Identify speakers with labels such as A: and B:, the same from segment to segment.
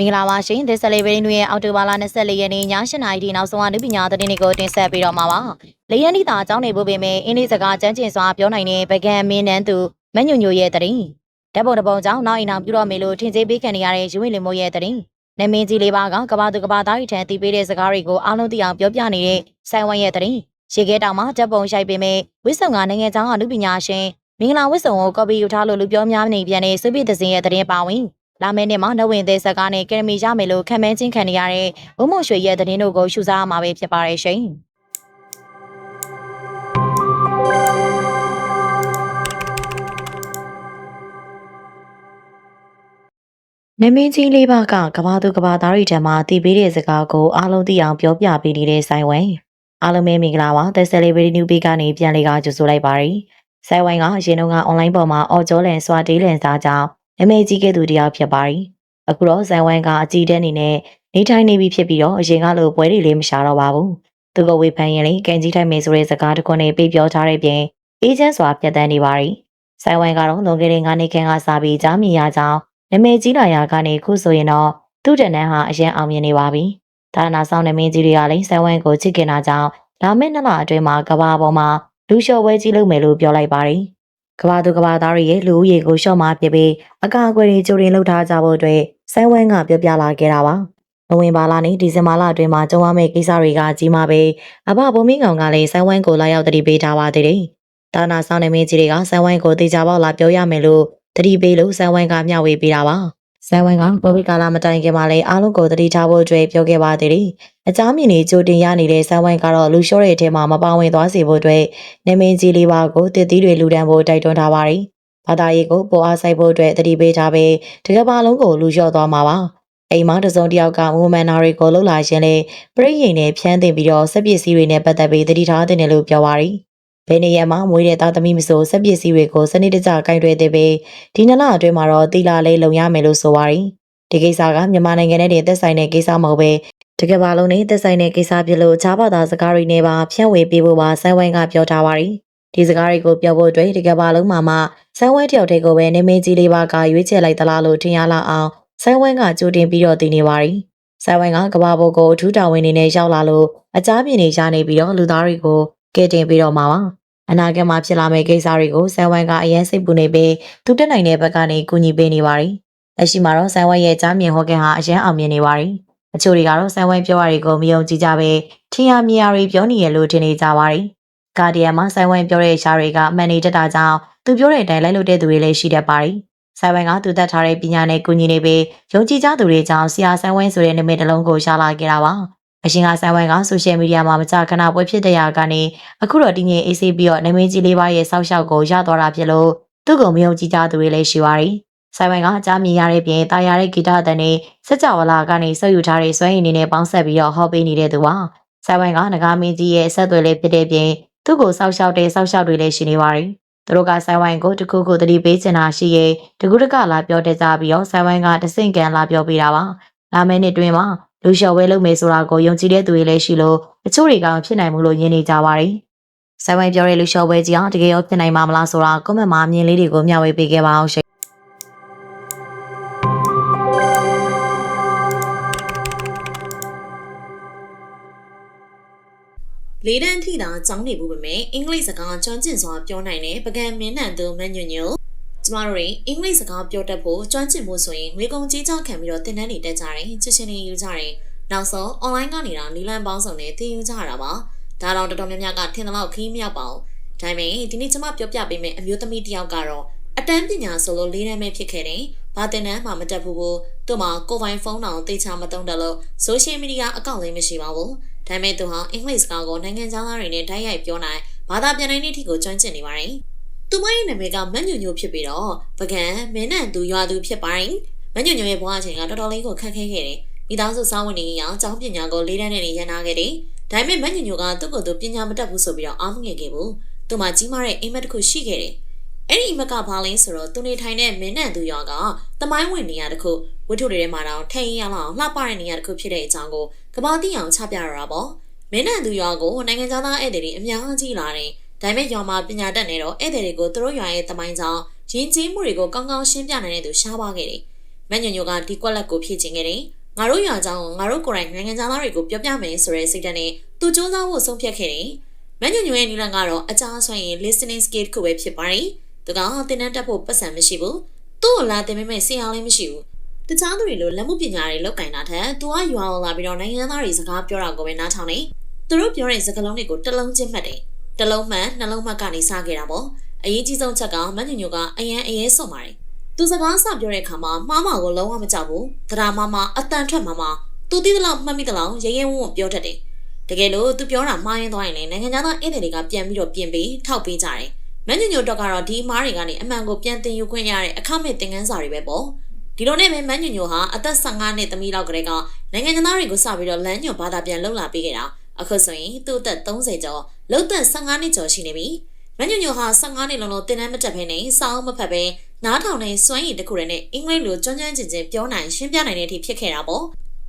A: မင်္ဂလာပါရှင်ဒီဆက်လေးဘရင်းတွေရဲ့အော်တိုဘာလ24ရက်နေ့ည8:00နာရီထိနောက်ဆုံးအနုပညာသတင်းတွေကိုတင်ဆက်ပေးတော့မှာပါ။လေရန်ဒီတာအကြောင်းနေဖို့ပေမဲ့အင်းဒီစကားကျန်းကျင်စွာပြောနိုင်တဲ့ဗကန်မင်းနန်းသူမညွညွရဲ့သတင်းဓာတ်ပုံတစ်ပုံကြောင့်နောက်အိမ်အောင်ပြုတော့မေလို့ထင်သေးပေးခံနေရတဲ့ယူဝင်လင်မိုးရဲ့သတင်းနမင်းကြီးလေးပါကကဘာသူကဘာသားရီထံတည်ပေးတဲ့စကားတွေကိုအားလုံးသိအောင်ပြောပြနေတဲ့ဆိုင်ဝမ်ရဲ့သတင်းရေခဲတောင်မှာဓာတ်ပုံရိုက်ပေမဲ့ဝစ်ဆုံကနိုင်ငံသားအနုပညာရှင်မင်္ဂလာဝစ်ဆုံကိုကော်ပီယူထားလို့လူပြောများနေပြန်တဲ့စွပိသစင်ရဲ့သတင်းပါဝင် လာမယ့်နှစ်မှာနှုတ်ဝင်သေးစကားနဲ့ကရမီရမယ်လို့ခံမှန်းချင်းခံနေရတဲ့ဘုံမွန်ရွှေရဲ့သတင်းတို့ကိုရှုစားရမှာပဲဖြစ်ပါတယ်ရှင်။နမင်းကြီးလေးပါကကဘာသူကဘာသားရီထံမှာတည်ပေးတဲ့စကားကိုအားလုံးသိအောင်ပြောပြပေးနေတဲ့ဆိုင်ဝိုင်းအားလုံးပဲမင်္ဂလာပါသက်ဆက်လေးဗီဒီယိုပေးကနေပြန်လေးကကြိုဆိုလိုက်ပါရစေ။ဆိုင်ဝိုင်းကအရင်တော့ကအွန်လိုင်းပေါ်မှာအော်ကျော်လန်စွာတေးလန်စားကြောင်း နမင်းကြီးကဲ့သူတယောက်ဖြစ်ပါရီ။အခုတော့ဆိုင်ဝိုင်းကအကြည့်တဲ့အနေနဲ့နေထိုင်နေပြီဖြစ်ပြီးတော့အရင်ကလိုပွဲတွေလေးမရှာတော့ပါဘူး။သူကဝေဖန်ရင်လေကန်ကြီးထိုက်မယ်ဆိုတဲ့စကားတစ်ခုနဲ့ပြေပြောထားတဲ့ပြင်အေဂျင့်စွာပြတ်တန်းနေပါရီ။ဆိုင်ဝိုင်းကတော့လွန်ခဲ့တဲ့9နှစ်ခန့်ကစပြီးကြားမြင်ရကြောင်းနမည်ကြီးလာရာကနေခုဆိုရင်တော့သူ့တန်တန်းဟာအရင်အောင်မြင်နေပါပြီ။ဒါနာဆောင်နမင်းကြီးတွေကလည်းဆိုင်ဝိုင်းကိုချစ်ခင်တာကြောင့်လာမယ့်နှစ်လအတွင်းမှာကဘာပေါ်မှာလူလျှော့ပွဲကြီးလုပ်မယ်လို့ပြောလိုက်ပါတယ်။ ကဘာသူကဘာသားတွေရဲ့လူဦးရေကိုလျှော့မှပြပြီးအကာအကွယ်တွေကြိုတင်လုပ်ထားကြဖို့အတွက်ဆိုင်ဝိုင်းကပြောပြလာခဲ့တာပါ။နိုဝင်ဘာလနဲ့ဒီဇင်ဘာလအတွင်းမှာကြုံရမယ့်ကိစ္စတွေကကြီးမားပဲအဘဘုံမင်းကောင်ကလည်းဆိုင်ဝိုင်းကိုလာရောက်တတိပေးထားပါသေးတယ်။ဒါနာဆောင်နမင်းကြီးတွေကဆိုင်ဝိုင်းကိုတေချာပေါက်လာပြောရမယ်လို့တတိပေးလို့ဆိုင်ဝိုင်းကမျှဝေပေးတာပါ။ ဆိုင်ဝိုင်းကကိုဗစ်ကာလမတိုင်ခင်မှာလည်းအားလုံးကိုတတိထားဖို့အတွက်ပြောခဲ့ပါသေးတယ်။အကြမ်းမြင်နေကြိုတင်ရနေတဲ့ဆိုင်ဝိုင်းကတော့လူလျှော့တဲ့အထဲမှာမပါဝင်သွားစေဖို့အတွက်နေမင်းကြီးလေးပါကိုတစ်သီးတွေလူတန်းဖို့တိုက်တွန်းထားပါတယ်။ဘာသာရေးကိုပေါ်အားဆိုင်ဖို့အတွက်တတိပေးထားပြီးတကယ်ပါလုံးကိုလူလျှော့သွားမှာပါ။အိမ်မှာတစုံတစ်ယောက်ကမူမန်နာတွေကိုလှုပ်လာခြင်းလေပြိရင်နဲ့ဖြန်းတင်ပြီးတော့စက်ပစ္စည်းတွေနဲ့ပတ်သက်ပြီးတတိထားတင်တယ်လို့ပြောပါရီ။ ဘယ်နေရာမှာမွေးတဲ့သားသမီးမဆိုစက်ပစ္စည်းတွေကိုစနစ်တကျကင်တွယ်သေးပြီးဒီနလအတွင်းမှာတော့တီလာလေးလုံရမယ်လို့ဆိုပါရီ။ဒီကိစ္စကမြန်မာနိုင်ငံနဲ့တည်သက်ဆိုင်တဲ့ကိစ္စမဟုတ်ပဲတကယ်ပါလုံးနဲ့သက်ဆိုင်တဲ့ကိစ္စဖြစ်လို့ခြားဘာသာစကားတွေနဲ့ပါဖြန့်ဝေပေးဖို့ပါဆိုင်းဝိုင်းကပြောထားပါရီဒီစကားတွေကိုပြောဖို့အတွက်တကယ်ပါလုံးမှာမှဆိုင်းဝိုင်းတယောက်တည်းကိုပဲနေမင်းကြီးလေးပါကရွေးချယ်လိုက်သလားလို့ထင်ရလောက်အောင်ဆိုင်းဝိုင်းကကြိုတင်ပြီးတော့တည်နေပါရီဆိုင်းဝိုင်းကကဘာဘိုကိုအထူးတာဝန်နေနဲ့ရောက်လာလို့အကြမ်းမြင်နေကြနေပြီးတော့လူသားတွေကိုကဲတင်ပြီးတော့မှာပါ အနာဂတ်မှာဖြစ်လာမယ့်ကိစ္စတွေကိုဆိုင်းဝိုင်းကအရင်စိတ်ပူနေပြီးသူတက်နိုင်တဲ့ဘက်ကနေကူညီပေးနေပါရီလက်ရှိမှာတော့ဆိုင်းဝိုင်းရဲ့ကြားမြင်ဟောကင်ဟာအရင်အောင်မြင်နေပါရီအချို့တွေကတော့ဆန်ဝိုင်းပြောရတွေကိုမယုံကြည်ကြပဲထင်ရမြင်ရတွေပြောနေရလို့ထင်နေကြပါရီ။ဂါဒီယန်မှာဆန်ဝိုင်းပြောတဲ့ရှားတွေကအမှန်နေတတ်တာကြောင့်သူပြောတဲ့အတိုင်းလိုက်လို့တဲ့သူတွေလည်းရှိတတ်ပါရီ။ဆန်ဝိုင်းကသူတတ်ထားတဲ့ပညာနဲ့ကူညီနေပြီးယုံကြည်ကြသူတွေကြောင့်ဆရာဆန်ဝိုင်းဆိုတဲ့နာမည်တစ်လုံးကိုရှာလာခဲ့တာပါ။ အရှင်ကဆန်ဝိုင်းကဆိုရှယ်မီဒီယာမှာမကြာခဏပွဲဖြစ်တဲ့ရာကနေအခုတော့တင်းငယ်အေးဆေးပြီးတော့နာမည်ကြီးလေးပါးရဲ့စောက်ရှောက်ကိုရသွားတာဖြစ်လို့သူ့ကိုမယုံကြည်ကြသူတွေလည်းရှိပါရီ။ဆိုင်ပိုင်းကအကြမြင်ရတဲ့ပြင်တာယာတဲ့ဂီတအတန်နဲ့စကြဝဠာကနေဆက်ယူထားတဲ့စွမ်းရည်နေနဲ့ပေါင်းဆက်ပြီးတော့ဟောပေးနေတဲ့သူပါဆိုင်ပိုင်းကငကားမင်းကြီးရဲ့ဆက်သွယ်လေးဖြစ်တဲ့ပြင်သူ့ကိုစောက်ရှောက်တဲ့စောက်ရှောက်တွေလည်းရှိနေပါတယ်သူတို့ကဆိုင်ဝိုင်းကိုတခုခုတတိပေးချင်တာရှိရဲ့တကူတကလာပြောတဲ့ကြပြီးတော့ဆိုင်ဝိုင်းကတဆင့်ကန်လာပြောပေးတာပါလာမယ့်နှစ်တွင်မှာ လူလျှော်ဝဲလုပ်မယ်ဆိုတာကိုယုံကြည်တဲ့သူတွေလည်းရှိလို့တချို့တွေကမဖြစ်နိုင်ဘူးလို့ညင်နေကြပါတယ်ဆိုင်ဝိုင်းပြောတဲ့လူလျှော်ဝဲကြီးအောင်တကယ်ရောဖြစ်နိုင်မှာမလားဆိုတာကွန်မန့်မှာမြင်လေးတွေကိုမျှဝေပေးခဲ့ပါအောင်ရှင်
B: လေးတန်းထိတာကျောင်းနေဘူးပဲမဲ့အင်္ဂလိပ်စကားကျွမ်းကျင်စွာပြောနိုင်တဲ့ပကံမင်းနံသူမန်ညွညွ ကျမတို့တွေအင်္ဂလိပ်စကားပြောတတ်ဖို့ကျွမ်းကျင်ဖို့ဆိုရင်ငွေကုန်ကြေးကြောခံပြီးတော့သင်တန်းတွေတက်ကြတယ်ချစ်ချင်းတွေယူကြတယ်နောက်ဆုံး online ကနေတော့နီလန်ပေါင်းစုံနဲ့သင်ယူကြတာပါဒါတော့တော်တော်များများကထင်သလောက်ခီးမရောက်ပါဘူးဒါပေမဲ့ဒီနေ့ကျမပြောပြပေးမယ့်အမျိုးသမီးတစ်ယောက်ကတော့အတန်းပညာဆိုလို့လေးတန်းပဲဖြစ်ခဲ့တယ်ဘာတင်တန်းမှမတက်ဘူးဘူးသူ့မှာကိုယ်ပိုင်ဖုန်းတောင်သိချမသုံးတယ်လို့ social media အကောင့်လေးမရှိပါဘူးဒါပေမဲ့သူဟာအင်္ဂလိပ်စကားကိုနိုင်ငံခြားသားတွေနဲ့တိုက်ရိုက်ပြောနိုင်ဘာသာပြန်နိုင်တဲ့အထိကိုကျွမ်းကျင်နေပါတယ်။ သူမရဲ့နာမည်ကမန်ညွညိုဖြစ်ပြီးတော့ပကံမင်းနဲ့သူရွာသူဖြစ်ပါတယ်။မန်ညွညိုရဲ့ဘဝအချိန်ကတော်တော်လေးကိုခက်ခဲခဲ့တယ်။မိသားစုစောင်းဝင်နေအောင်ကျောင်းပညာကိုလေးတန်းနဲ့ရန်နာခဲ့တယ်။ဒါပေမဲ့မန်ညွညိုကသူ့ကိုယ်သူပညာမတတ်ဘူးဆိုပြီးတော့အားမငယ်ခဲ့ဘူး။သူမှကြီးမားတဲ့အိမ်မက်တစ်ခုရှိခဲ့တယ်။အဲ့ဒီအိမ်မက်ကဘာလဲဆိုတော့သူနေထိုင်တဲ့မင်းနဲ့သူရွာကတမိုင်းဝင်နေရတဲ့ခုဝတ္ထုတွေထဲမှာတော့ထိန်ရလောက်လှပတဲ့နေရာတစ်ခုဖြစ်တဲ့အကြောင်းကိုကဘာတိအောင်ချပြရတာပေါ့။မင်းနဲ့သူရွာကိုနိုင်ငံသားသားဧည့်သည်တွေအများကြီးလာတယ်။ ဒါပေမဲ့ရွာမှာပညာတတ်နေတော့ဧည့်သည်တွေကိုသူတို့ရွာရဲ့တမိုင်းကြောင့်ရင်းကြီးမှုတွေကိုကောင်းကောင်းရှင်းပြနိုင်တဲ့သူရှားပါခဲ့တယ်။မန်ညွညိုကဒီကွက်လက်ကိုဖြည့်ချင်ခဲ့တယ်ငါတို့ရွာကြောင်းကိုငါတို့ကိုယ်တိုင်နိုင်ငံသားတွေကိုပြောပြမယ်ဆိုတဲ့စိတ်ဓာတ်နဲ့သူစူးစမ်းဖို့ဆုံးဖြတ်ခဲ့တယ်မန်ညွညိုရဲ့နီလန်ကတော့အကြားဆွမ်းရင် listening skill ကိုပဲဖြစ်ပါတယ်သူကတင်တန်းတက်ဖို့ပတ်စံမရှိဘူးသူ့ကိုလာတင်ပေးမဲ့ဆရာလည်းမရှိဘူးတခြားသူတွေလိုလက်မှုပညာတွေလောက်ကင်တာထက်သူကရွာအောင်လာပြီးတော့နိုင်ငံသားတွေစကားပြောတာကိုပဲနားထောင်နေသူတို့ပြောတဲ့စကားလုံးတွေကိုတစ်လုံးချင်းမှတ်တယ် တစ်လုံးမှန်နှလုံးမှတ်ကနေစခဲ့တာပေါ့အရေးကြီးဆုံးချက်ကမန်ညိုညိုကအရန်အရေးစွန်ပါတယ်သူစကားစပြောတဲ့အခါမှာမှားမှာကိုလုံးဝမကြောက်ဘူးသဒ္ဓါမမအတန်ထွက်မှာမှာသူသိသလောက်မှတ်မိသလောက်ရဲရဲဝံ့ဝံ့ပြောတတ်တယ်တကယ်လို့သူပြောတာမှားရင်သွားရင်လည်းနိုင်ငံသားဧည့်သည်တွေကပြန်ပြီးတော့ပြင်ပြီးထောက်ပေးကြတယ်မန်ညိုညိုတော့ကတော့ဒီမားတွေကနေအမှန်ကိုပြန်သင်ယူခွင့်ရတဲ့အခမဲ့သင်ခန်းစာတွေပဲပေါ့ဒီလိုနဲ့ပဲမန်ညိုညိုဟာအသက်15နှစ်သမီးလောက်ကလေးကနိုင်ငံသားတွေကိုစပြီးတော့လမ်းညွှန်ဘာသာပြန်လှုပ်လာပေးခဲ့တာ အခုဆိုရင်သူ့အသက်30ကျော်လုံသက်15နှစ်ကျော်ရှိနေပြီမညညိုဟာ15နှစ်လုံးလုံးတင်တန်းမတက်ဘဲနဲ့စောင်းမဖတ်ဘဲနားထောင်နေစွမ်းရည်တစ်ခုတည်းနဲ့အင်္ဂလိပ်လိုကျွမ်းကျွမ်းကျင်ကျင်ပြောနိုင်ရှင်းပြနိုင်တဲ့အထိဖြစ်ခဲ့တာပေါ့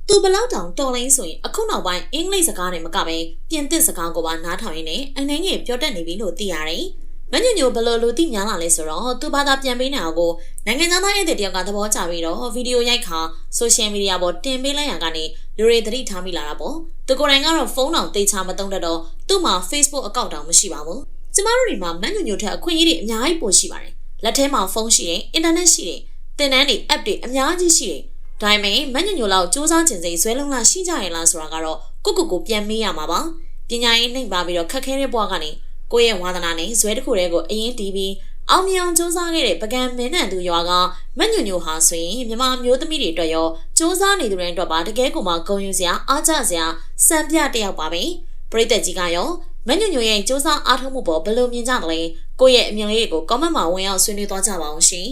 B: သူဘလောက်တောင်တော်လိုင်းဆိုရင်အခုနောက်ပိုင်းအင်္ဂလိပ်စကားနဲ့မကပဲပြင်သစ်စကားကိုပါနားထောင်ရင်းနဲ့အနှင်းငယ်ပြောတတ်နေပြီလို့သိရတယ် မညညိုဘယ်လိုလူသိများလာလဲဆိုတော့သူဘာသာပြန်ပေးနေအောင်ကိုနိုင်ငံသားသားရဲ့တဲ့တယောက်ကသဘောကျပြီးတော့ဗီဒီယိုရိုက်ခါဆိုရှယ်မီဒီယာပေါ်တင်ပေးလိုက်ရကနေလူတွေသတိထားမိလာတာပေါ့သူကိုယ်တိုင်ကတော့ဖုန်းတောင်သိချမသုံးတတ်တော့သူ့မှာ Facebook အကောင့်တောင်မရှိပါဘူးကျမတို့တွေမှာမန်ညိုညိုထက်အခွင့်အရေးတွေအများကြီးပိုရှိပါတယ်လက်ထဲမှာဖုန်းရှိတယ်အင်တာနက်ရှိတယ်သင်တန်းတွေ app တွေအများကြီးရှိတယ်ဒါပေမဲ့မန်ညိုညိုလောက်စူးစမ်းခြင်းစိတ်ဇွဲလုံးလားရှိကြရဲ့လားဆိုတာကတော့ကိုကိုကိုပြန်မေးရမှာပါပညာရေးနှိမ့်ပါပြီးတော့ခက်ခဲတဲ့ဘဝကနေ ကိုယ့်ရဲ့ဝါသနာနဲ့ဇွဲတစ်ခုတည်းကိုအရင်တီးပြီးအောင်မြောင်စူးစမ်းခဲ့တဲ့ပကံမင်းနံသူရွာကမညွညွဟာဆိုရင်မြမမျိုးသမီးတွေအတွက်ရောစူးစမ်းနေသူတွေအတွက်ပါတကယ်ကိုမှဂုဏ်ယူစရာအားကျစရာစံပြတစ်ယောက်ပါပဲပရိသတ်ကြီးကရောမညွညွရဲ့စူးစမ်းအားထုတ်မှုပေါ်ဘယ်လိုမြင်ကြသလဲကိုယ့်ရဲ့အမြင်လေးတွေကို comment မှာဝင်ရောက်ဆွေးနွေးသွားကြပါအောင်ရှင်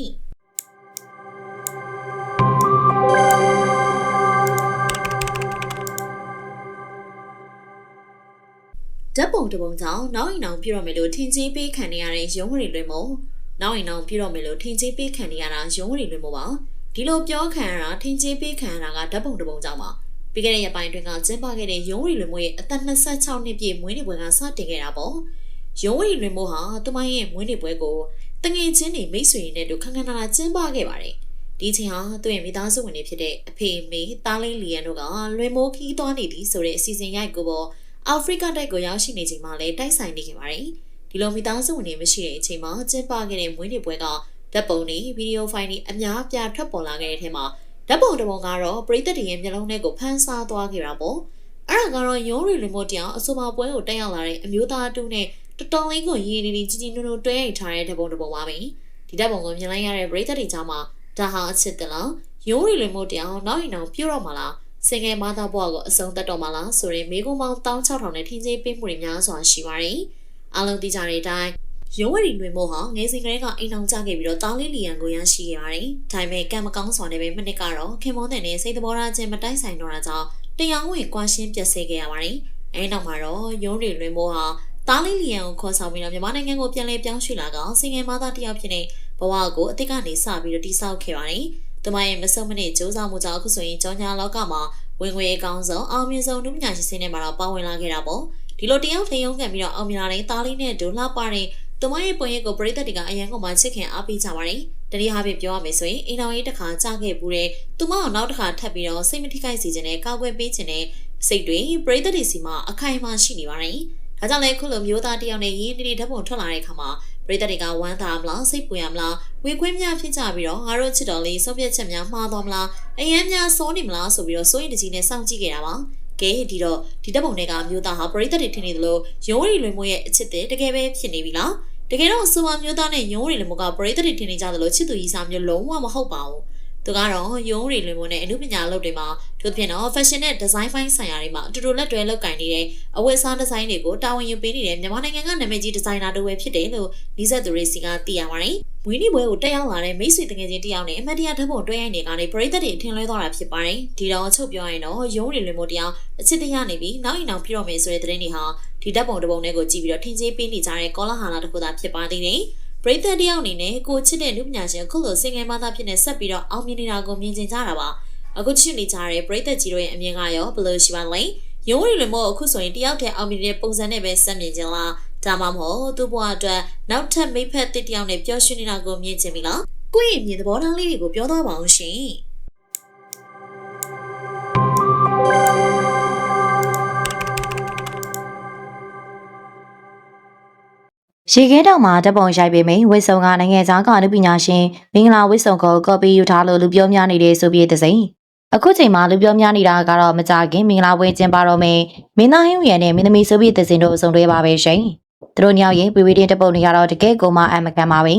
B: ဓာတ်ပုံတစ်ပုံကြောင့်နောက်ရင်အောင်ပြတော့မယ်လို့ထင်ကြီးပေးခံနေရတဲ့ရုံးရီလွင်မို့နောက်ရင်အောင်ပြတော့မယ်လို့ထင်ကြီးပေးခံနေရတာရုံးရီလွင်မို့ပါဒီလိုပြောခံရတာထင်ကြီးပေးခံရတာကဓာတ်ပုံတစ်ပုံကြောင့်ပါပြီးခဲ့တဲ့ရက်ပိုင်းတွင်ကကျင်းပခဲ့တဲ့ရုံးရီလွင်မို့ရဲ့အသက်26နှစ်ပြည့်မွေးနေ့ပွဲကစတင်ခဲ့တာပေါ့ရုံးရီလွင်မို့ဟာသူမရဲ့မွေးနေ့ပွဲကိုတငယ်ချင်းတွေမိတ်ဆွေတွေနဲ့တို့ခန်းခန်းနာနာကျင်းပခဲ့ပါတယ်ဒီချိန်ဟာသူ့ရဲ့မိသားစုဝင်တွေဖြစ်တဲ့အဖေမေတားလေးလီယန်တို့ကလွင်မိုးခီးသွားနေသည်ဆိုတဲ့အစီအစဉ်ရိုက်ကိုပေါ် အာဖရိကတိုက်ကိုရောက်ရှိနေချိန်မှာလည်းတိုက်ဆိုင်နေခဲ့ပါတယ်။ဒီလိုမိသားစုဝင်တွေမရှိတဲ့အချိန်မှာကျင်းပခဲ့တဲ့မွေးနေ့ပွဲကဓာတ်ပုံတွေဗီဒီယိုဖိုင်တွေအများအပြားထွက်ပေါ်လာခဲ့တဲ့ထဲမှာဓာတ်ပုံတစ်ပုံကတော့ပရိသတ်တွေရဲ့မျက်လုံးထဲကိုဖန်ဆားသွားခဲ့တာပေါ့။အဲ့ဒါကတော့ရုံးရီလီမို့တောင်အဆိုပါပွဲကိုတက်ရောက်လာတဲ့အမျိုးသားတူနဲ့တတော်လေးကိုရည်ရည်ကြီးကြီးနုံနုံတွဲရိုက်ထားတဲ့ဓာတ်ပုံတစ်ပုံပါပဲ။ဒီဓာတ်ပုံကိုမြင်လိုက်ရတဲ့ပရိသတ်တွေကြားမှာဒါဟာအချစ်တလားရုံးရီလီမို့တောင်နောက်ရင်တော့ပြုတ်တော့မှာလား စင်ငယ်မသားဘွားကိုအဆုံးသတ်တော့မှာလားဆိုရင်မိကုံပေါင်း16000နဲ့ထင်းချင်းပေးမှုတွေများစွာရှိပါတယ်။အားလုံးသိကြတဲ့အတိုင်းရုံးဝရီလွင်မို့ဟာငယ်စဉ်ကလေးကအိမ်အောင်ကြခဲ့ပြီးတော့တောင်းလေးလီယံကိုရရှိခဲ့ပါတယ်။ဒါပေမဲ့ကံမကောင်းစွာနဲ့ပဲမနစ်ကတော့ခင်မုန်းတဲ့နဲ့စိတ်သဘောထားချင်းမတိုက်ဆိုင်တော့တာကြောင့်တရားဝင်ကွာရှင်းပြတ်ဆဲခဲ့ရပါတယ်။အဲဒီနောက်မှာတော့ရုံးရီလွင်မို့ဟာတားလေးလီယံကိုခေါ်ဆောင်ပြီးတော့မြန်မာနိုင်ငံကိုပြန်လည်ပြောင်းရွှေ့လာကောင်စင်ငယ်မသားတစ်ယောက်ဖြစ်နေဘဝကိုအစ်စ်ကနေစပြီးတော့တိဆောက်ခဲ့ပါတယ်။ သူမရဲ့မဆုတ်မနစ်စူးစမ်းမှုကြောင့်အခုဆိုရင်ကြောင်ညာလောကမှာဝင်ငွေအကောင်းဆုံးအောင်မြင်ဆုံးနုပညာရှင်စင်းထဲမှာတော့ပါဝင်လာခဲ့တာပေါ့ဒီလိုတယောက်ထရုံးခံပြီးတော့အောင်မြင်လာတဲ့သားလေးနဲ့ဒိုလှပါတဲ့သူမရဲ့ပုံရိပ်ကိုပရိသတ်တွေကအရန်ကုန်မှချစ်ခင်အားပေးကြပါတယ်တတိယဟာဖြင့်ပြောရမယ်ဆိုရင်အိမ်တော်ရေးတစ်ခါကြာခဲ့ပူတဲ့သူမအောင်နောက်တစ်ခါထပ်ပြီးတော့စိတ်မထိခိုက်စေခြင်းနဲ့ကောက်ွယ်ပေးခြင်းနဲ့စိတ်တွေပရိသတ်တွေစီမှာအခိုင်အမာရှိနေပါတယ်ဒါကြောင့်လည်းခုလိုမျိုးသားတယောက်နဲ့ရင်းနှီးနှီးဓာတ်ပုံထွက်လာတဲ့အခါမှာ ပရိသတ်တွေကဝမ်းသာမလားစိတ်ပူရမလားဝေခွင့်များဖြစ်ကြပြီးတော့ငါတို့ချစ်တော်လေးဆုံးဖြတ်ချက်များမှားသွားမလားအယမ်းများစိုးနေမလားဆိုပြီးတော့စိုးရင်တကြီးနဲ့စောင့်ကြည့်ခဲ့တာပါကဲဒီတော့ဒီတပ်ပုံတွေကမျိုးသားဟာပရိသတ်တွေထင်နေသလိုရုံးရီလွင်မိုးရဲ့အချစ်တဲ့တကယ်ပဲဖြစ်နေပြီလားတကယ်တော့စူပါမျိုးသားနဲ့ရုံးရီလွင်မိုးကပရိသတ်တွေထင်နေကြသလိုချစ်သူကြီးစားမျိုးလုံးဝမဟုတ်ပါဘူး သူကတော့ရုံးရီလွင်မိုးနဲ့အမှုပညာလုပ်တွေမှာသူဖြင့်တော့ fashion နဲ့ design fine ဆိုင်ရာတွေမှာအတူတူလက်တွဲလုပ်ကင်နေတဲ့အဝတ်အစားဒီဇိုင်းတွေကိုတာဝန်ယူပေးနေတဲ့မြန်မာနိုင်ငံကနာမည်ကြီးဒီဇိုင်နာတို့ပဲဖြစ်တယ်လို့နီးစပ်သူတွေစီကသိရပါတယ်။ဝင်းနီပွဲကိုတက်ရောက်လာတဲ့မိတ်ဆွေတငယ်ချင်းတယောက်နဲ့အမတ်တရားဓာတ်ပုံတွဲရိုက်နေကနေပရိသတ်တွေထင်လွဲသွားတာဖြစ်ပါတယ်။ဒီတော့ချုပ်ပြောရင်တော့ရုံးရီလွင်မိုးတရားအချစ်တရားနေပြီးနောက်ရင်နောက်ပြတော့မယ်ဆိုတဲ့သတင်းတွေဟာဒီဓာတ်ပုံတစ်ပုံတွေကိုကြည့်ပြီးတော့ထင်ကြီးပေးနေကြတဲ့ကောလာဟာလာတစ်ခုသာဖြစ်ပါသေးတယ်။ ပရိသတ်တယောက်အနေနဲ့ကိုချစ်တဲ့လူပညာရှင်ခုလိုစင်ငယ်မသားဖြစ်နေဆက်ပြီးတော့အောင်မြင်နေတာကိုမြင်ကျင်ကြတာပါအခုချစ်နေကြတဲ့ပရိသတ်ကြီးတို့ရဲ့အမြင်ကရောဘယ်လိုရှိပါလဲရုံးရီလွင်မို့အခုဆိုရင်တယောက်တည်းအောင်မြင်တဲ့ပုံစံနဲ့ပဲဆက်မြင်ကြလားဒါမှမဟုတ်သူ့ဘဝအတွက်နောက်ထပ်မိဖက်တစ်တယောက်နဲ့ပျော်ရွှင်နေတာကိုမြင်ချင်ပြီလားကိုယ့်ရဲ့မြင်သဘောထားလေးတွေကိုပြောသွားပါအောင်ရှင်
A: ရေခဲတောင်မှာတပ်ပုံရိုက်ပေမယ့်ဝစ်ဆုံကနိုင်ငံသားကအနုပညာရှင်မင်္ဂလာဝစ်ဆုံကိုကော်ပီယူထားလို့လူပြောများနေတဲ့ဆိုပြီးတဲ့စိန်အခုချိန်မှာလူပြောများနေတာကတော့မကြခင်မင်္ဂလာပွဲကျင်းပတော့မယ်မင်းသားဟင်းဝရံနဲ့မင်းသမီးဆိုပြီးတဲ့စိန်တို့အစုံတွဲပါပဲရှင်သူတို့ညောင်ရင် PVD တပ်ပုံတွေကတော့တကယ်ကိုမှအမကန်ပါပဲ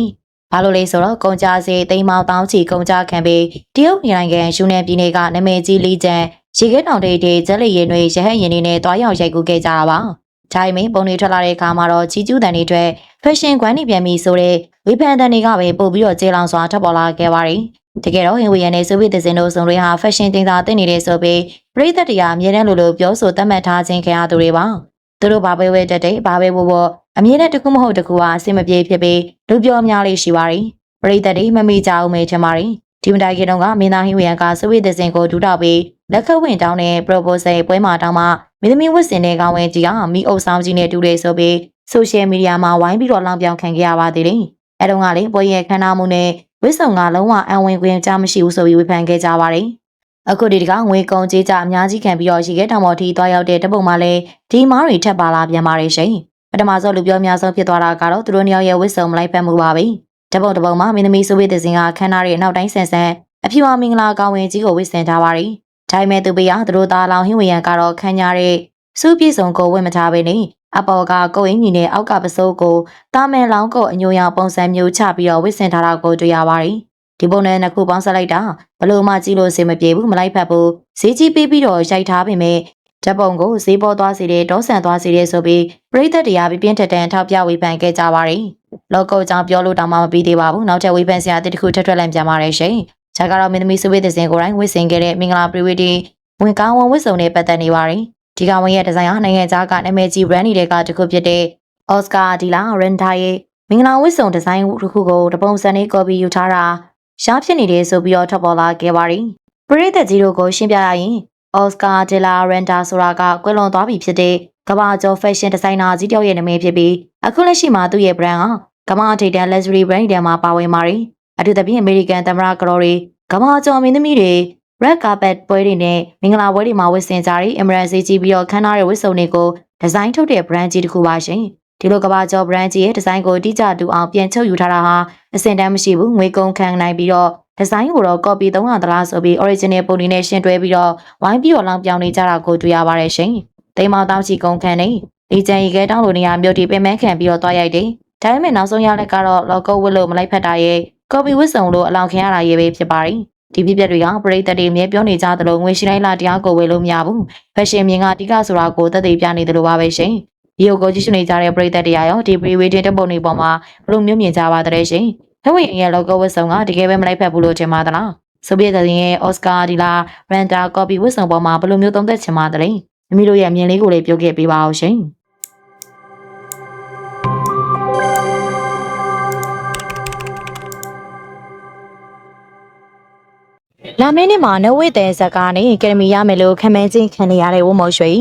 A: ဘာလို့လဲဆိုတော့ကုန်ကြစေတိမ်မောင်တောင်းချီကုန်ကြခံပြီးတရုတ်နိုင်ငံယူနန်ပြည်နယ်ကနာမည်ကြီးလေးကျန်ရေခဲတောင်တွေတွေကျက်လက်ရင်တွေရဟတ်ရင်တွေနဲ့တွားရောက်ရိုက်ကူခဲ့ကြတာပါ။ ဒါပေမဲ့ပုံတွေထွက်လာတဲ့အခါမှာတော့ချီကျူးတန်တွေအတွက်ဖက်ရှင်ကွမ်းနေပြန်ပြီဆိုတဲ့ဝေဖန်တန်တွေကပဲပို့ပြီးတော့ကျေလောင်စွာထပ်ပေါ်လာခဲ့ပါတယ်။တကယ်တော့ဟင်ဝီယန်နဲ့ဆိုဗီသစင်တို့စုံတွေဟာဖက်ရှင်တင်သာတင်နေတဲ့ဆိုပြီးပြည်သက်တရားအမြဲတမ်းလိုလိုပြောဆိုသတ်မှတ်ထားခြင်းခင်ရသူတွေပါ။သူတို့ဘာပဲဝဲတက်တဲ့ဘာပဲဘောဘောအမြဲတမ်းတစ်ခုမဟုတ်တစ်ခုဟာအစင်မပြေဖြစ်ပြီးလူပြောများလေးရှိပါတယ်။ပြည်သက်တွေမမိကြအောင်မေးချင်ပါတယ်။ ဒီမတိုင်ခင်တော့ကမင်းသားဟင်းဝီယန်ကဆိုဗီသစင်ကိုဒူးတောက်ပြီးလက်ခတ်ဝင်တောင်းတဲ့ proposal ပွဲမှာတောင်းမှမင်းသမီးဝတ်စင်တဲ့ကောင်းဝင်ကြီးကမိအုပ်ဆောင်ကြီးနဲ့တူတယ်ဆိုပြီးဆိုရှယ်မီဒီယာမှာဝိုင်းပြီးတော့လောင်ပြောင်ခံခဲ့ရပါသေးတယ်။အဲတုန်းကလေပွဲရဲ့ခမ်းနားမှုနဲ့ဝစ်စုံကလုံးဝအံဝင်ခွင့်ကြားမရှိဘူးဆိုပြီးဝေဖန်ခဲ့ကြပါတယ်။အခုဒီတကငွေကုန်ကြေးကြအများကြီးခံပြီးတော့ရေခဲတောင်ပေါ်ထိသွားရောက်တဲ့တပုံမှလည်းဒီမားတွေထပ်ပါလာပြန်ပါတယ်ရှင်။ပထမဆုံးလူပြောများဆုံးဖြစ်သွားတာကတော့သူတို့နှစ်ယောက်ရဲ့ဝစ်စုံမလိုက်ဖက်မှုပါပဲ။ တပုံတပုံမှာမင်းသမီးဆိုဝေးတဲ့စင်ကခန်းသားရဲ့နောက်တိုင်းဆန်ဆန်အဖြူအမင်္ဂလာကောင်းဝင်ကြီးကိုဝစ်ဆင်ထားပါတယ်။ဒါပေမဲ့သူပေးရသူတို့သားလောင်ဟင်းဝရံကတော့ခန်းညာတဲ့စူးပြေဆုံးကိုဝင်မထားပဲနေအပေါ်ကကိုအင်းကြီးနဲ့အောက်ကပစိုးကိုတာမန်လောင်းကိုအညိုရောင်ပုံစံမျိုးချပြီးတော့ဝစ်ဆင်ထားတာကိုတွေ့ရပါတယ်။ဒီပုံနဲ့နှစ်ခုပေါင်းဆက်လိုက်တာဘလို့မှကြည့်လို့စင်မပြေဘူးမလိုက်ဖက်ဘူးဈေးကြီးပေးပြီးတော့ရိုက်ထားပေမဲ့ဓာတ်ပုံကိုဈေးပေါ်သွားစေတဲ့ဒေါဆန်သွားစေတဲ့ဆိုပြီးပရိသတ်တရားပြပြင်းထန်ထန်ထောက်ပြဝေဖန်ခဲ့ကြပါတယ်။ လောကောကြောင့်ပြောလို့တောင်မှမပြီးသေးပါဘူး။နောက်ထပ်ဝေဖန်စရာအသစ်တစ်ခုထပ်ထွက်လာပြန်ပါတယ်ရှင်။ဂျာကတော့မင်းသမီးစဝေးတဲ့စင်ကိုယ်တိုင်ဝစ်ဆင်ခဲ့တဲ့မင်္ဂလာပရိဝေဒီဝင်ကောင်းဝန်ဝစ်စုံနဲ့ပတ်သက်နေပါတယ်။ဒီကဝန်ရဲ့ဒီဇိုင်းဟာနိုင်ငံခြားကနာမည်ကြီး brand တွေကတစ်ခုဖြစ်တဲ့ Oscar Adila Renta ရဲ့မင်္ဂလာဝစ်စုံဒီဇိုင်းတစ်ခုကိုတပုံစံနဲ့ copy ယူထားတာရှားဖြစ်နေတယ်ဆိုပြီးတော့ထွက်ပေါ်လာခဲ့ပါတယ်။ပရိသတ်ကြီးတို့ကိုရှင်းပြရရင် Oscar De La Renta ဆိုတာကကွယ်လွန်သွားပြီဖြစ်တဲ့ ကမ္ဘာကျော် fashion designer ကြီးတယောက်ရဲ့နာမည်ဖြစ်ပြီးအခုလက်ရှိမှာသူ့ရဲ့ brand ဟာကမ္ဘာထိပ်တန်း luxury brand တွေမှာပါဝင်ပါတယ်။အထူးသဖြင့် American သမ္မတကတော်တွေကမ္ဘာကျော်မင်းသမီးတွေ red carpet ပွဲတွေနဲ့မင်္ဂလာပွဲတွေမှာဝတ်ဆင်ကြတဲ့ Emirates ကြီးပြီးတော့ခန်းထားတဲ့ဝတ်စုံတွေကိုဒီဇိုင်းထုတ်တဲ့ brand ကြီးတစ်ခုပါရှင်။ဒီလိုကမ္ဘာကျော် brand ကြီးရဲ့ဒီဇိုင်းကိုတိကျတူအောင်ပြန်ချုပ်ယူထားတာဟာအစင်တန်းမရှိဘူးငွေကုန်ခံနိုင်ပြီးတော့ဒီဇိုင်းကိုတော့ copy 300သလားဆိုပြီး original ပုံတွေနဲ့ရှင်းတွဲပြီးတော့ဝိုင်းပြီးတော့လောင်ပြောင်နေကြတာကိုတွေ့ရပါတယ်ရှင်။ တိမ်မောင်တောင်းချီကုန်ခံနေဒီကြံရီခဲတောင်းလိုနေရာမျိုးဒီပင်မခံပြီးတော့တွားရိုက်တယ်။ဒါပေမဲ့နောက်ဆုံးရလက်ကတော့ logo ဝတ်လို့မလိုက်ဖက်တာရဲ့ copy ဝတ်စုံလို့အလောင်းခင်ရတာရေးပဲဖြစ်ပါတယ်။ဒီပြပြတွေကပရိသတ်တွေအမြဲပြောနေကြသလိုငွေရှိတိုင်းလာတရားကိုဝယ်လို့မရဘူး။ fashion မြင်ကတိကဆိုတာကိုသက်သေပြနေတယ်လို့ပါပဲရှင်။ဒီကိုကိုကြည့်ရှုနေကြတဲ့ပရိသတ်တွေရောဒီ pre-wedding တပ်ပုံတွေပေါ်မှာဘလို့မျိုးမြင်ကြပါတဲ့ရှင်။ထဝင်းရဲ့ logo ဝတ်စုံကတကယ်ပဲမလိုက်ဖက်ဘူးလို့ထင်ပါသလား။ဆိုဗီယက်သတင်းရဲ့ Oscar ဒီလာ Renta copy ဝတ်စုံပေါ်မှာဘလို့မျိုးသုံးသက်ချင်ပါသလဲ။ မိမိတို့ရဲ့အမြင်လေးကိုလည်းပြောခဲ့ပေးပါအောင်ရှင်။လာမင်းနေ့မှာနဝိတဲ့ဇက်ကားနဲ့ကယ်မီရမယ်လို့ခံမှန်းခြင်းခံနေရတဲ့ဝမော်ရွှေ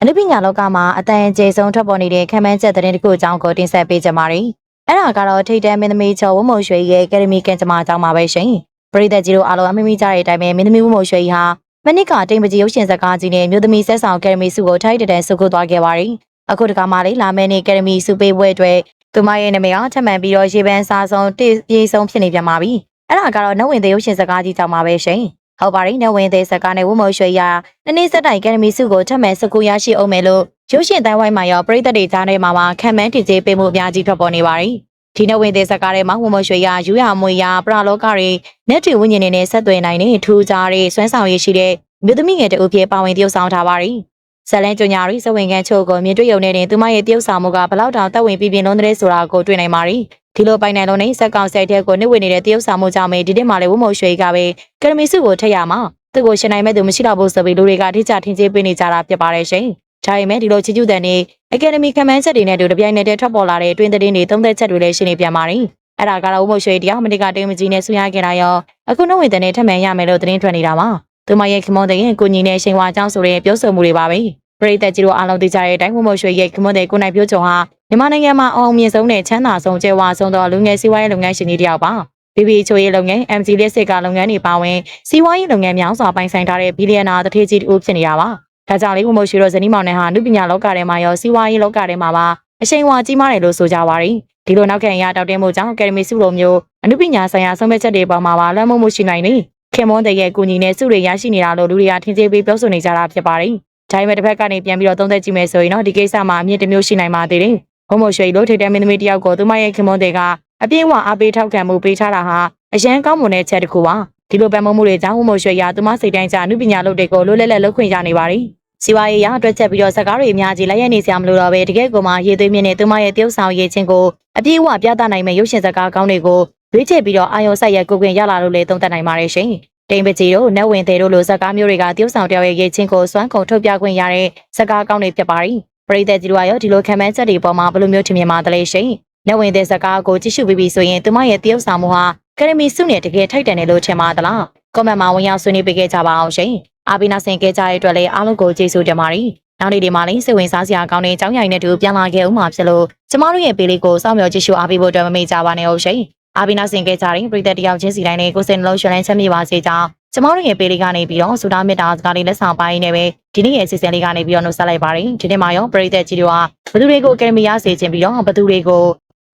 A: အနုပညာလောကမှာအတန်အကျယ်ဆုံးထွက်ပေါ်နေတဲ့ခံမှန်းချက်သတင်းတစ်ခုအကြောင်းကိုတင်ဆက်ပေးကြပါမယ်။အဲ့ဒါကတော့ထိတ်တန်းမင်းသမီးချော်ဝမော်ရွှေရဲ့ကယ်မီကန်ကြမာအကြောင်းပါပဲရှင်။ပရိသတ်ကြီးတို့အားလုံးအမိမိကြတဲ့အတိုင်းပဲမင်းသမီးဝမော်ရွှေဟာ မနစ်ကတိမ်ပကြီးရုပ်ရှင်ဇက်ကားကြီးနဲ့မြို့သမီးဆက်ဆောင်ကယ်မီစုကိုထိုက်တတဲ့ဆုခုသွားခဲ့ပါတယ်။အခုတခါမှလေလာမင်းနေ့ကယ်မီစုပေးပွဲအတွက်သူမရဲ့နာမည်ကထပ်မံပြီးတော့ရေပန်းစားဆုံးတည်ပြေဆုံးဖြစ်နေပြန်ပါပြီ။အဲ့ဒါကတော့နဝင်သေးရုပ်ရှင်ဇက်ကားကြီးကြောင့်ပါပဲရှင်။ဟုတ်ပါတယ်။နဝင်းသေးစကားနဲ့ဝမရွှေရနနေ့စက်တိုင်ကယ်မီစုကိုထပ်မံစကူရရှိအောင်မယ်လို့ရုပ်ရှင်တိုင်းဝိုင်းမှာရောပြည်သက်တွေကြားထဲမှာမှခံမှန်းတင်ကျေးပေးမှုအများကြီးထွက်ပေါ်နေပါတယ်။ ဒီနဝင်းသေးစကားထဲမှာဝမရွှေရယူရမွေရပရလောကတွေနဲ့တူဝိညာဉ်တွေနဲ့ဆက်သွယ်နိုင်တဲ့ထူးခြားတဲ့စွမ်းဆောင်ရည်ရှိတဲ့မြို့သမီးငယ်တအုပ်ဖြစ်ပါဝင်တရုပ်ဆောင်ထားပါတယ်။ဇလန်ကြညာရီစဝင်ကန်ချို့ကိုမြင်တွေ့ရုံနဲ့တင်သူမရဲ့တရုပ်ဆောင်မှုကဘလောက်တောင်တက်ဝင်ပြပြလုံးတဲ့ဆိုတာကိုတွေ့နိုင်ပါတယ်။ဒီလိုပိုင်နိုင်လုံးနဲ့စက်ကောင်ဆက်တဲ့ကိုနှိမ့်ဝင်နေတဲ့တရုပ်ဆောင်မှုကြောင့်ပဲဒီတစ်မှာလေဝမရွှေကပဲကရမီစုကိုထက်ရမှာသူ့ကိုရှင်နိုင်မဲ့သူမရှိတော့ဘူးဆိုပြီးလူတွေကထိချထင်းချင်းပေးနေကြတာဖြစ်ပါတယ်ရှင်။ ဒါပေမဲ့ဒီလိုချီကျူးတဲ့နေအကယ်ဒမီကမန်းချက်တွေနဲ့တူတပြိုင်နက်တည်းထွက်ပေါ်လာတဲ့တွင်သတင်းတွေသုံးသက်ချက်တွေလည်းရှိနေပြန်ပါတယ်။အဲ့ဒါကတော့ဝမရွှေတရားမတိကတိမ်မကြီးနဲ့ဆူရခဲ့တာရောအခုနှုတ်ဝင်တဲ့နေထပ်မံရမယ်လို့သတင်းထွက်နေတာပါ။သူမရဲ့ခမွန်တဲ့ရင်ကိုညီနဲ့ရှင်ဝါအကြောင်းဆိုတဲ့ပြောဆိုမှုတွေပါပဲ။ပရိသတ်ကြီးတို့အားလုံးသိကြတဲ့အတိုင်းဝမရွှေရဲ့ခမွန်တဲ့ကိုနိုင်ပြောချောဟာမြန်မာနိုင်ငံမှာအောင်မြင်ဆုံးနဲ့ချမ်းသာဆုံးကျဲဝါဆုံးသောလူငယ်စီးပွားရေးလုပ်ငန်းရှင်ကြီးတယောက်ပါ။ BB ချိုရေးလုပ်ငန်း MG လက်စစ်ကလုပ်ငန်းတွေပါဝင်စီးပွားရေးလုပ်ငန်းများစွာပိုင်ဆိုင်ထားတဲ့ဘီလီယံနာတထေးကြီးတူဖြစ်နေတာပါ။ ဒါကြောင့်လေဝမို့ရှိတော့ဇနီးမောင်နဲ့ဟာအမှုပညာလောကထဲမှာရောစီးပွားရေးလောကထဲမှာပါအရှိန်အဝါကြီးမားတယ်လို့ဆိုကြပါရီဒီလိုနောက်ခံရတောက်တင်းမှုကြောင့်ကယ်ဒမီစုလိုမျိုးအမှုပညာဆိုင်ရာဆုံးဖြတ်ချက်တွေပေါ်မှာပါလွှမ်းမိုးမှုရှိနိုင်နေခင်မွန်းတဲ့ရဲ့အကူအညီနဲ့စုတွေရရှိနေတာလို့လူတွေကထင်ကြေးပြီးပြောဆိုနေကြတာဖြစ်ပါတယ်။ဒါပေမဲ့တစ်ဖက်ကနေပြန်ပြီးတော့သုံးသက်ကြည့်မယ်ဆိုရင်တော့ဒီကိစ္စမှာအမြင့်တစ်မျိုးရှိနိုင်ပါသေးတယ်။ဘုံမိုရွှေလိုထိတဲ့မင်းသမီးတယောက်ကိုသူမရဲ့ခင်မွန်းတဲ့ကအပြည့်အဝအားပေးထောက်ခံမှုပေးထားတာဟာအရန်ကောင်းမွန်တဲ့ချက်တစ်ခုပါ။ဒီလိုပံ့ပိုးမှုတွေကြောင့်ဘုံမိုရွှေရသူမစိတ်တိုင်းကြအမှုပညာလုပ်တွေကိုလွတ်လပ်လပ်လုပ်ခွင့်ရနေပါတယ်။ စီဝါရေးရအတွက်ချက်ပြီးတော့စကားတွေအများကြီးလိုက်ရနေစရာမလိုတော့ပဲတကယ်ကိုမှရေသွေးမြင့်နဲ့သူမရဲ့တယောက်ဆောင်ရေးချင်းကိုအပြည့်အဝပြသနိုင်မဲ့ရုပ်ရှင်စကားကောင်းတွေကိုရွေးချယ်ပြီးတော့အာယုံဆိုင်ရဲ့ကိုယ်ကွင်ရလာလို့လေသုံးသပ်နိုင်ပါတယ်ရှင်။တိမ်ပကြီးတို့နက်ဝင်သေးတို့လိုစကားမျိုးတွေကတယောက်ဆောင်တယောက်ရဲ့ရေးချင်းကိုစွမ်းကုန်ထုတ်ပြခွင့်ရတဲ့စကားကောင်းတွေဖြစ်ပါတယ်။ပရိသတ်ကြီးတို့ကရောဒီလိုခံမှန်းချက်တွေပေါ်မှာဘယ်လိုမျိုးထင်မြင်ပါသလဲရှင်။နက်ဝင်တဲ့စကားကိုကြည့်ရှုပြီးပြီဆိုရင်သူမရဲ့တယောက်ဆောင်မှုဟာကယ်ဒမီစုနဲ့တကယ်ထိုက်တန်တယ်လို့ထင်ပါသလား။ကွန်မန့်မှာဝင်ရောက်ဆွေးနွေးပေးခဲ့ကြပါအောင်ရှင်။ အာဘီနာဆင်ခဲ့ကြတဲ့အတွက်လည်းအားလုံးကိုကျေးဇူးတင်ပါတယ်။နောက်နေ့ဒီမှာလည်းစိတ်ဝင်စားစရာကောင်းတဲ့အကြောင်းအရာတွေနဲ့တူပြန်လာခဲ့ဦးမှာဖြစ်လို့ကျမတို့ရဲ့ပေးလေးကိုစောင့်မျှော်ကြည့်ရှုအားပေးဖို့အတွက်မမေ့ကြပါနဲ့ဟုတ်ရှင်။အာဘီနာဆင်ခဲ့ကြတဲ့ပြည်သက်တယောက်ချင်းစီတိုင်းနဲ့ကိုယ်စိတ်နှလုံးရွှင်လန်းချမ်းမြေပါစေကြောင်းကျမတို့ရဲ့ပေးလေးကနေပြီးတော့ဆူတောင်းမေတ္တာစကားလေးလက်ဆောင်ပိုင်းနေပဲဒီနေ့ရဲ့အစီအစဉ်လေးကနေပြီးတော့နှုတ်ဆက်လိုက်ပါတယ်။ဒီနေ့မှာရောပြည်သက်ကြီးတို့ကဘသူတွေကိုအကယ်ဒမီရစေခြင်းပြီးတော့ဘသူတွေကို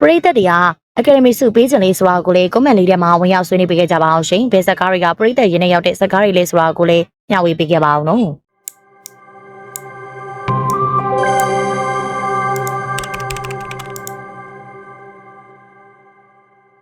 A: ပြည်သက်တွေက အကယ်ဒမီစုပေးခြင်းလေးဆိုတာကိုလည်းကွန်မန့်လေးထဲမှာဝင်ရောက်ဆွေးနွေးပေးခဲ့ကြပါအောင်ရှင်။ဘယ်စကားတွေကပြည်သက်ရင်းနဲ့ရောက်တဲ့စကားတွေလေးဆိုတာကိုလည်းမျှဝေပေးခဲ့ပါအောင်နော်။